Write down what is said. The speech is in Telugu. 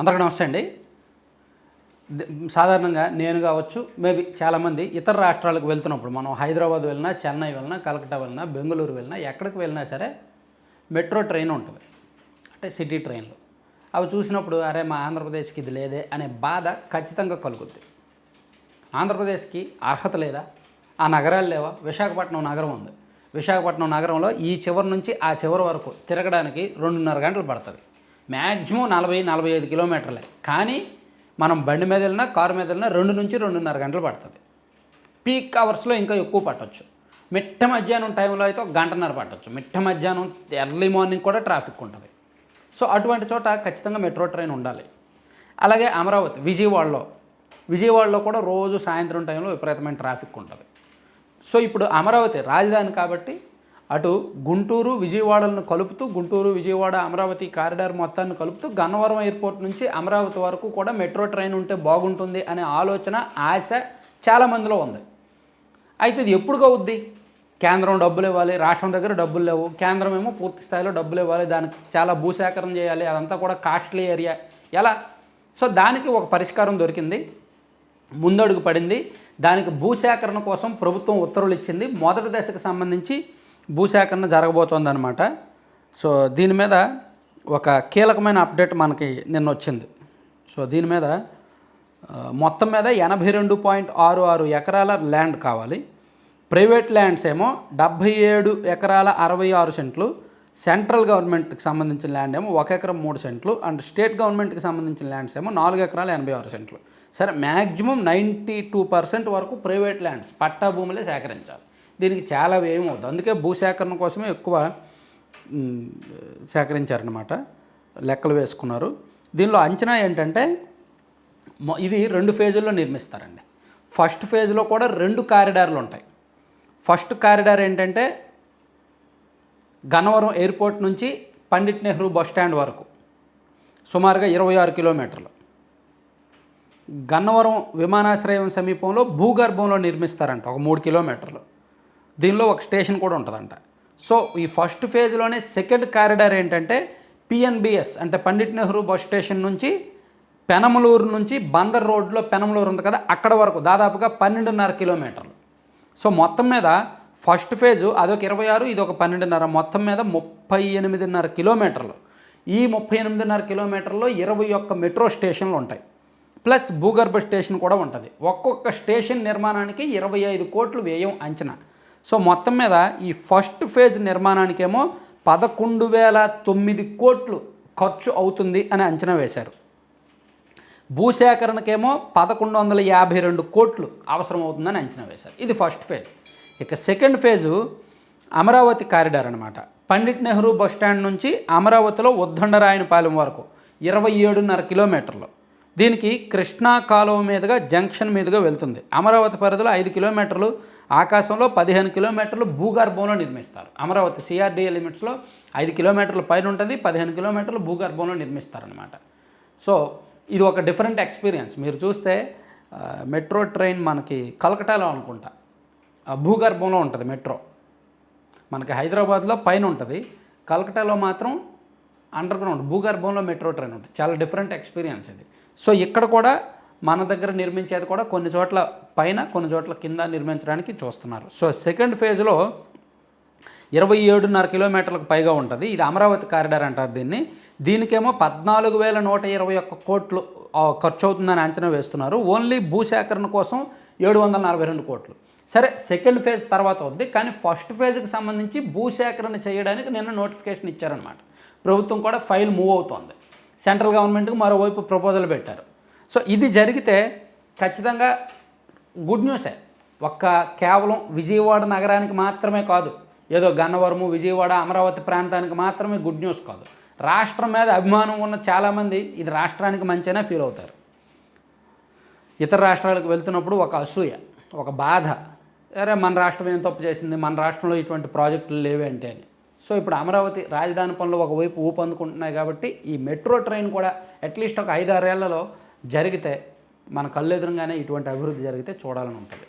అందరికీ నమస్తే అండి. సాధారణంగా నేను కావచ్చు మేబీ చాలామంది ఇతర రాష్ట్రాలకు వెళ్తున్నప్పుడు మనం హైదరాబాద్ వెళ్ళినా చెన్నై వెళ్ళినా కలకట్టా వెళ్ళినా బెంగళూరు వెళ్ళినా ఎక్కడికి వెళ్ళినా సరే మెట్రో ట్రైన్ ఉంటుంది. అంటే సిటీ ట్రైన్లు. అవి చూసినప్పుడు అరే మా ఆంధ్రప్రదేశ్కి ఇది లేదే అనే బాధ ఖచ్చితంగా కలుగుద్ది. ఆంధ్రప్రదేశ్కి అర్హత లేదా? ఆ నగరాలు లేవా? విశాఖపట్నం నగరం ఉంది. విశాఖపట్నం నగరంలో ఈ చివరి నుంచి ఆ చివరి వరకు తిరగడానికి రెండున్నర గంటలు పడుతుంది. మ్యాక్సిమం నలభై నలభై ఐదు కిలోమీటర్లే. కానీ మనం బండి మీద వెళ్ళినా కారు మీద వెళ్ళినా రెండు నుంచి రెండున్నర గంటలు పడుతుంది. పీక్ అవర్స్లో ఇంకా ఎక్కువ పట్టవచ్చు మిట్ట మధ్యాహ్నం టైంలో అయితే ఒక గంటన్నర పట్టొచ్చు. మిట్ట మధ్యాహ్నం ఎర్లీ మార్నింగ్ కూడా ట్రాఫిక్ ఉంటుంది. సో అటువంటి చోట ఖచ్చితంగా మెట్రో ట్రైన్ ఉండాలి. అలాగే అమరావతి విజయవాడలో. విజయవాడలో కూడా రోజు సాయంత్రం టైంలో విపరీతమైన ట్రాఫిక్ ఉంటుంది. సో ఇప్పుడు అమరావతి రాజధాని కాబట్టి అటు గుంటూరు విజయవాడలను కలుపుతూ గుంటూరు విజయవాడ అమరావతి కారిడార్ మొత్తాన్ని కలుపుతూ గన్నవరం ఎయిర్పోర్ట్ నుంచి అమరావతి వరకు కూడా మెట్రో ట్రైన్ ఉంటే బాగుంటుంది అనే ఆలోచన ఆశ చాలామందిలో ఉంది. అయితే ఇది ఎప్పుడు అవుద్ది కేంద్రం డబ్బులు ఇవ్వాలి రాష్ట్రం దగ్గర డబ్బులు లేవు కేంద్రం ఏమో పూర్తి స్థాయిలో డబ్బులు ఇవ్వాలి దానికి చాలా భూసేకరణ చేయాలి అదంతా కూడా కాస్ట్లీ ఏరియా. ఎలా? సో దానికి ఒక పరిష్కారం దొరికింది ముందడుగు పడింది దానికి భూసేకరణ కోసం ప్రభుత్వం ఉత్తర్వులు ఇచ్చింది మొదటి దశకు సంబంధించి భూసేకరణ జరగబోతోందనమాట సో దీని మీద ఒక కీలకమైన అప్డేట్ మనకి నిన్న వచ్చింది సో దీని మీద మొత్తం మీద ఎనభై రెండు పాయింట్ ఆరు ఆరు ఎకరాల ల్యాండ్ కావాలి. ప్రైవేట్ ల్యాండ్స్ ఏమో డెబ్భై ఏడు ఎకరాల అరవై ఆరు సెంట్లు సెంట్రల్ గవర్నమెంట్కి సంబంధించిన ల్యాండ్ ఏమో ఒక ఎకరం మూడు సెంట్లు అండ్ స్టేట్ గవర్నమెంట్కి సంబంధించిన ల్యాండ్స్ ఏమో నాలుగు ఎకరాల ఎనభై ఆరు సెంట్లు. సరే మ్యాక్సిమం నైంటీ టూ పర్సెంట్ వరకు ప్రైవేట్ ల్యాండ్స్ పట్టా భూములే సేకరించాలి. దీనికి చాలా వ్యయం అవుతుంది. అందుకే భూసేకరణ కోసమే ఎక్కువ సేకరించారనమాట లెక్కలు వేసుకున్నారు. దీనిలో అంచనా ఏంటంటే ఇది రెండు ఫేజుల్లో నిర్మిస్తారండి. ఫస్ట్ ఫేజ్లో కూడా రెండు కారిడార్లు ఉంటాయి. ఫస్ట్ కారిడార్ ఏంటంటే గన్నవరం ఎయిర్పోర్ట్ నుంచి పండిట్ నెహ్రూ బస్ స్టాండ్ వరకు సుమారుగా ఇరవై ఆరు కిలోమీటర్లు. గన్నవరం విమానాశ్రయం సమీపంలో భూగర్భంలో నిర్మిస్తారంట ఒక మూడు కిలోమీటర్లు. దీనిలో ఒక స్టేషన్ కూడా ఉంటుందంట. సో ఈ ఫస్ట్ ఫేజ్లోనే సెకండ్ కారిడార్ ఏంటంటే పిఎన్బిఎస్ అంటే పండిట్ నెహ్రూ బస్ స్టేషన్ నుంచి పెనమలూరు నుంచి బందర్ రోడ్లో పెనమలూరు ఉంది కదా అక్కడ వరకు దాదాపుగా పన్నెండున్నర కిలోమీటర్లు. సో మొత్తం మీద ఫస్ట్ ఫేజు అదొక ఇరవై ఆరు ఇది ఒక పన్నెండున్నర మొత్తం మీద ముప్పై ఎనిమిదిన్నర కిలోమీటర్లు. ఈ ముప్పై ఎనిమిదిన్నర కిలోమీటర్లో ఇరవై ఒక్క మెట్రో స్టేషన్లు ఉంటాయి. ప్లస్ భూగర్భ స్టేషన్ కూడా ఉంటుంది. ఒక్కొక్క స్టేషన్ నిర్మాణానికి ఇరవై ఐదు కోట్లు వ్యయం అంచనా. సో మొత్తం మీద ఈ ఫస్ట్ ఫేజ్ నిర్మాణానికేమో పదకొండు వేల తొమ్మిది కోట్లు ఖర్చు అవుతుంది అని అంచనా వేశారు. భూసేకరణకేమో పదకొండు వందల యాభై రెండు కోట్లు అవసరం అవుతుందని అంచనా వేశారు. ఇది ఫస్ట్ ఫేజ్. ఇక సెకండ్ ఫేజు అమరావతి కారిడార్ అనమాట పండిట్ నెహ్రూ బస్ స్టాండ్ నుంచి అమరావతిలో ఉద్దండరాయనపాలెం వరకు ఇరవై ఏడున్నర కిలోమీటర్లు. దీనికి కృష్ణా కాలువ మీదుగా జంక్షన్ మీదుగా వెళ్తుంది. అమరావతి పరిధిలో ఐదు కిలోమీటర్లు ఆకాశంలో పదిహేను కిలోమీటర్లు భూగర్భంలో నిర్మిస్తారు. అమరావతి సిఆర్డిఏ లిమిట్స్లో ఐదు కిలోమీటర్ల పైన ఉంటుంది పదిహేను కిలోమీటర్లు భూగర్భంలో నిర్మిస్తారనమాట సో ఇది ఒక డిఫరెంట్ ఎక్స్పీరియన్స్ మీరు చూస్తే మెట్రో ట్రైన్ మనకి కలకటాలో అనుకుంటా. ఆ, భూగర్భంలో ఉంటుంది మెట్రో. మనకి హైదరాబాద్లో పైన ఉంటుంది. కలకటాలో మాత్రం అండర్ గ్రౌండ్ భూగర్భంలో మెట్రో ట్రైన్ ఉంటుంది. చాలా డిఫరెంట్ ఎక్స్పీరియన్స్ ఇది. సో ఇక్కడ కూడా మన దగ్గర నిర్మించేది కూడా కొన్ని చోట్ల పైన కొన్ని చోట్ల కింద నిర్మించడానికి చూస్తున్నారు. సో సెకండ్ ఫేజ్లో ఇరవై ఏడున్నర కిలోమీటర్లకు పైగా ఉంటుంది. ఇది అమరావతి కారిడార్ అంటారు దీన్ని. దీనికేమో పద్నాలుగు వేల నూట ఇరవై ఒక్క కోట్లు ఖర్చు అవుతుందని అంచనా వేస్తున్నారు. ఓన్లీ భూసేకరణ కోసం ఏడు వందల నలభై రెండు కోట్లు. సరే సెకండ్ ఫేజ్ తర్వాత వద్ది కానీ ఫస్ట్ ఫేజ్కి సంబంధించి భూసేకరణ చేయడానికి నిన్న నోటిఫికేషన్ ఇచ్చారనమాట ప్రభుత్వం కూడా ఫైల్ మూవ్ అవుతోంది. సెంట్రల్ గవర్నమెంట్కి మరోవైపు ప్రపోజల్ పెట్టారు. సో ఇది జరిగితే ఖచ్చితంగా గుడ్ న్యూసే. ఒక్క కేవలం విజయవాడ నగరానికి మాత్రమే కాదు ఏదో గన్నవరము విజయవాడ అమరావతి ప్రాంతానికి మాత్రమే గుడ్ న్యూస్ కాదు. రాష్ట్రం మీద అభిమానం ఉన్న చాలామంది ఇది రాష్ట్రానికి మంచిగానే ఫీల్ అవుతారు. ఇతర రాష్ట్రాలకు వెళ్తున్నప్పుడు ఒక అసూయ ఒక బాధ. అరే మన రాష్ట్రం ఏం తప్పు చేసింది? మన రాష్ట్రంలో ఇటువంటి ప్రాజెక్టులు లేవే అంటే అని. సో ఇప్పుడు అమరావతి రాజధాని పనులు ఒకవైపు ఊపందుకుంటున్నాయి కాబట్టి ఈ మెట్రో ట్రైన్ కూడా అట్లీస్ట్ ఒక ఐదారేళ్ళలో జరిగితే మన కళ్ళు ఎదురుగానే ఇటువంటి అభివృద్ధి జరిగితే చూడాలని ఉంటుంది.